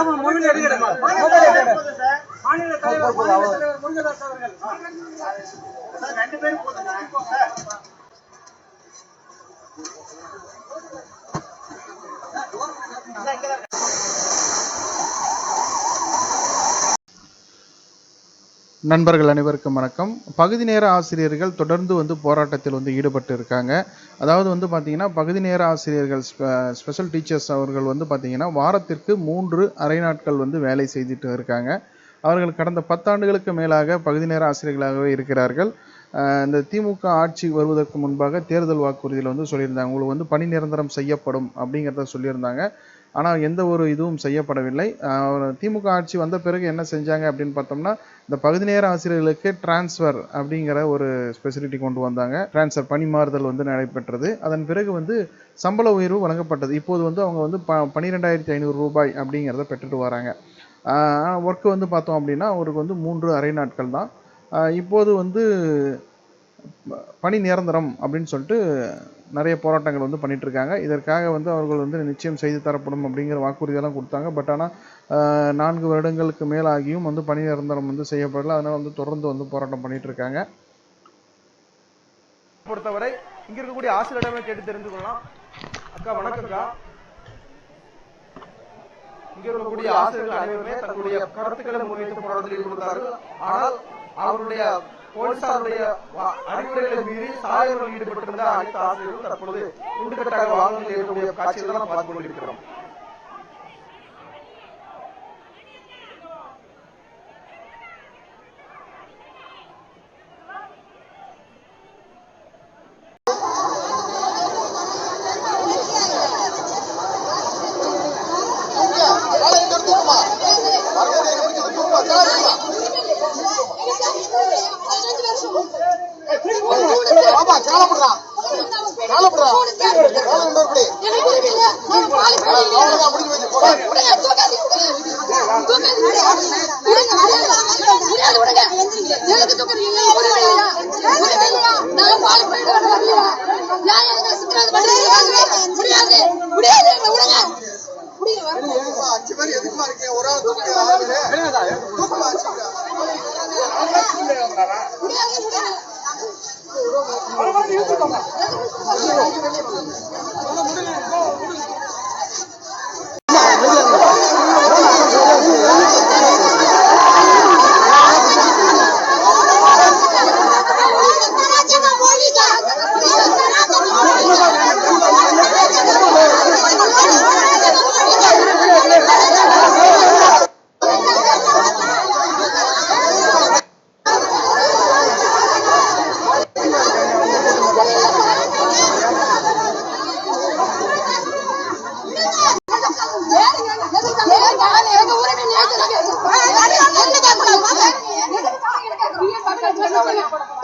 மாநில தலைவர் மாநில தலைவர் முருகதாஸ் அவர்கள் ரெண்டு பேரும் போதுங்க நண்பர்கள் அனைவருக்கும் வணக்கம். பகுதி நேர ஆசிரியர்கள் தொடர்ந்து வந்து போராட்டத்தில் வந்து ஈடுபட்டு இருக்காங்க. அதாவது வந்து பார்த்திங்கன்னா பகுதி நேர ஆசிரியர்கள் ஸ்பெஷல் டீச்சர்ஸ் அவர்கள் வந்து பார்த்திங்கன்னா வாரத்திற்கு மூன்று அரை நாட்கள் வந்து வேலை செய்துட்டு இருக்காங்க. அவர்கள் கடந்த பத்தாண்டுகளுக்கு மேலாக பகுதி நேர ஆசிரியர்களாகவே இருக்கிறார்கள். இந்த திமுக ஆட்சி வருவதற்கு முன்பாக தேர்தல் வாக்குறுதியில் வந்து சொல்லியிருந்தாங்க. உங்களுக்கு வந்து பணி நிரந்தரம் செய்யப்படும் அப்படிங்கிறத சொல்லியிருந்தாங்க. ஆனால் எந்த ஒரு இதுவும் செய்யப்படவில்லை. திமுக ஆட்சி வந்த பிறகு என்ன செஞ்சாங்க அப்படின்னு பார்த்தோம்னா இந்த பகுதி நேர ஆசிரியர்களுக்கு டிரான்ஸ்ஃபர் அப்படிங்கிற ஒரு ஸ்பெசிலிட்டி கொண்டு வந்தாங்க. டிரான்ஸ்ஃபர் பணிமாறுதல் வந்து நடைபெற்றது. அதன் பிறகு வந்து சம்பள உயர்வு வழங்கப்பட்டது. இப்போது வந்து அவங்க வந்து ப பன்னிரெண்டாயிரத்தி ஐநூறு ரூபாய் அப்படிங்கிறத பெற்றுட்டு வராங்க. ஒர்க்கு வந்து பார்த்தோம் அப்படின்னா அவருக்கு வந்து மூன்று அரை நாட்கள் தான். இப்போது வந்து பணி நிரந்தரம் அப்படின்னு சொல்லிட்டு நிறைய போராட்டங்கள் வந்து பண்ணிட்டு இதற்காக வந்து அவர்கள் வந்து நிச்சயம் செய்து தரப்படும் அப்படிங்கிற வாக்குறுதியெல்லாம் கொடுத்தாங்க. பட் ஆனால் நான்கு வருடங்களுக்கு மேலாகியும் வந்து பணி நிரந்தரம் வந்து செய்யப்படல. அதனால் வந்து தொடர்ந்து வந்து போராட்டம் பண்ணிட்டு பொறுத்தவரை இங்க இருக்கக்கூடிய ஆசிரியரிடமே கேட்டு தெரிந்து கொள்ளலாம். அக்கா வணக்கம்க்கா இங்க இருக்கக்கூடிய ஆசிரியர்கள் அனைவருமே தங்களுடைய கருத்துக்களை முன்வைத்து போராட்டத்தில் ஈடுபட்டார்கள். ஆனால் அவருடைய போலீசாருடைய வா- அறிவுரைகளை மீறி சாலைகளில் ஈடுபட்டிருந்த அனைத்து ஆசிரியர்களும் தற்பொழுது துண்டுக்கட்டாக வாகனத்தில் இருக்கக்கூடிய காட்சிகளை நாம் பார்த்துக் கொண்டிருக்கிறோம். ஆமா காலப்படுறா காலப்படுறா காலம் உண்டு அப்படி அவ்வளவுதான் முடிஞ்சு போச்சு போடா எதுக்குமா அஞ்சு பேர் எதுக்குமா இருக்கீங்க ஒரு ஆள் தூக்கு பேரு தூக்குமா அஞ்சு நான் வீடியோ பார்த்துட்டு como 过来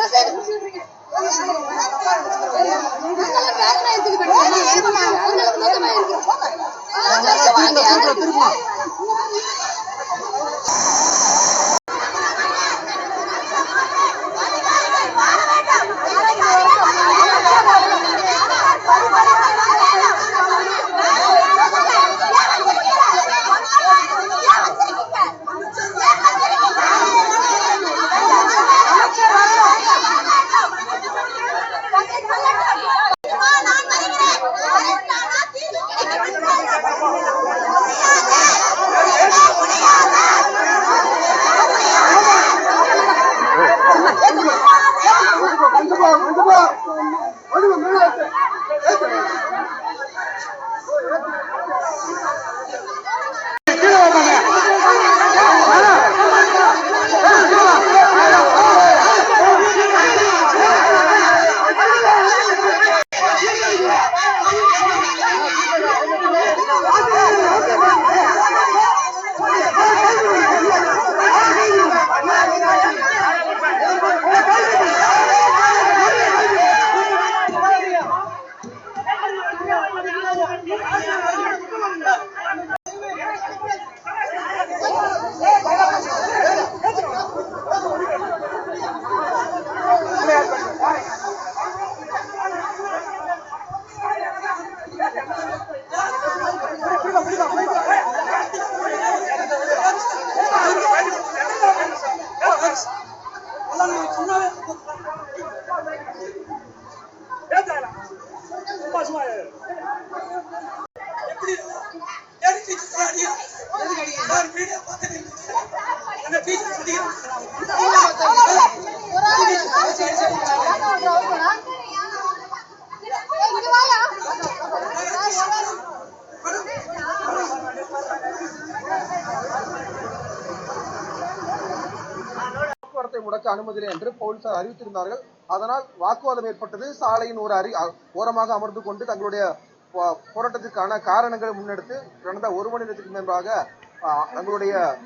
முடக்க அனுமதியில்லை என்று போலீசார் அறிவித்திருந்தார்கள். அதனால் வாக்குவாதம் ஏற்பட்டது. சாலையின் ஒரு அறி அ- ஓரமாக அமர்ந்து கொண்டு தங்களுடைய போ- போராட்டத்திற்கான காரணங்களை முன்னெடுத்து கடந்த ஒரு மணி நேரத்துக்கு முன்பாக தங்களுடைய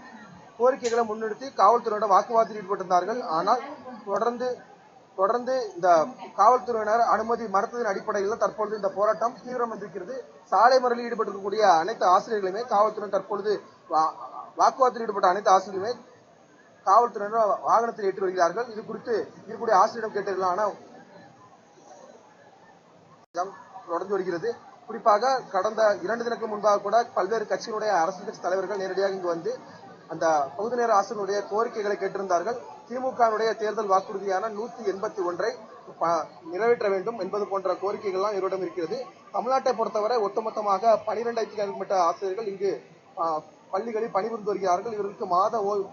கோரிக்கைகளை முன்னிறுத்தி காவல்துறையிடம் வாக்குவாதத்தில் ஈடுபட்டிருந்தார்கள். ஆனால் தொடர்ந்து தொடர்ந்து இந்த காவல்துறையினர் அனுமதி மறுத்ததன் அடிப்படையில் தற்பொழுது இந்த போராட்டம் தீவிரமடைந்திருக்கிறது சாலை மறியலில் ஈடுபட்டிருக்கக்கூடிய அனைத்து ஆசிரியர்களுமே காவல்துறை தற்பொழுது வா- வாக்குவாதத்தில் ஈடுபட்ட அனைத்து ஆசிரியர்களுமே காவல்துறையினர் வாகனத்தில் ஏற்றி வருகிறார்கள். இது குறித்து இருக்கக்கூடிய ஆசிரியரிடம் கேட்டிருக்கலாம் ஆனால் தொடர்ந்து வருகிறது. குறிப்பாக கடந்த இரண்டு தினக்கு முன்பாக கூட பல்வேறு கட்சியினுடைய அரசியல் கட்சி தலைவர்கள் நேரடியாக இங்கு வந்து அந்த பகுதி நேர ஆசிரியருடைய கோரிக்கைகளை கேட்டிருந்தார்கள். திமுகவினுடைய தேர்தல் வாக்குறுதியான நூத்தி எண்பத்தி ஒன்றை நிறைவேற்ற வேண்டும் என்பது போன்ற கோரிக்கைகள்லாம் இவரிடம் இருக்கிறது. தமிழ்நாட்டை பொறுத்தவரை ஒட்டுமொத்தமாக பனிரெண்டாயிரத்தி மேற்பட்ட ஆசிரியர்கள் இங்கு பள்ளிகளில் பணிபுரிந்து வருகிறார்கள். இவர்களுக்கு மாத ஓய்வு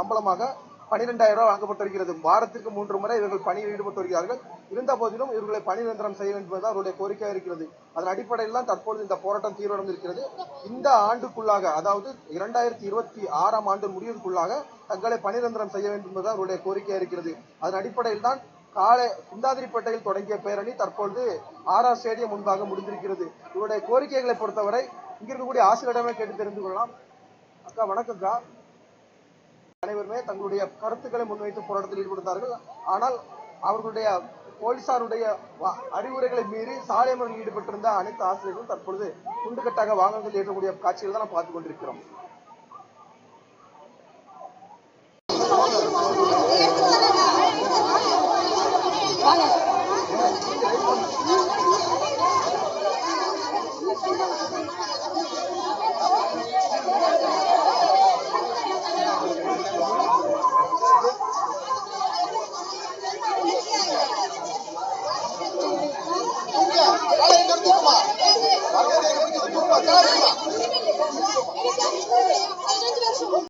சம்பளமாக பனிரெண்டாயிரம் ரூபாய் வழங்கப்பட்டு வருகிறது. வாரத்திற்கு மூன்று முறை இவர்கள் பணியில் ஈடுபட்டு வருகிறார்கள். இருந்த போதிலும் இவர்களை பணி நிரந்தரம் செய்ய வேண்டும் என்பது அவருடைய கோரிக்கையாக இருக்கிறது. அதன் அடிப்படையில் தான் தற்பொழுது இந்த போராட்டம் தீவிரமடைந்திருக்கிறது. இந்த ஆண்டுக்குள்ளாக அதாவது இரண்டாயிரத்தி இருபத்தி ஆறாம் ஆண்டு முடிவுக்குள்ளாக தங்களை பணி நிரந்தரம் செய்ய வேண்டும் என்பது அவருடைய கோரிக்கையாக இருக்கிறது. அதன் அடிப்படையில் தான் காலை குந்தாதிரிப்பேட்டையில் தொடங்கிய பேரணி தற்பொழுது ஆர்ஆர் ஸ்டேடியம் முன்பாக முடிந்திருக்கிறது. இவருடைய கோரிக்கைகளை பொறுத்தவரை இங்கிருக்கக்கூடிய ஆசிரியரிடமே கேட்டு தெரிந்து கொள்ளலாம். அக்கா வணக்கம்க்கா. அனைவருமே தங்களுடைய கருத்துக்களை முன்வைத்து போராட்டத்தில் ஈடுபடுத்தார்கள். ஆனால் அவர்களுடைய போலீசாருடைய அறிவுரைகளை மீறி சாலை மறியலில் ஈடுபட்டிருந்த அனைத்து ஆசிரியர்களும் தற்பொழுது குண்டுகட்டாக வாகனங்கள் ஏற்றக்கூடிய காட்சிகள் தான் நாம் பார்த்துக் கொண்டிருக்கிறோம்.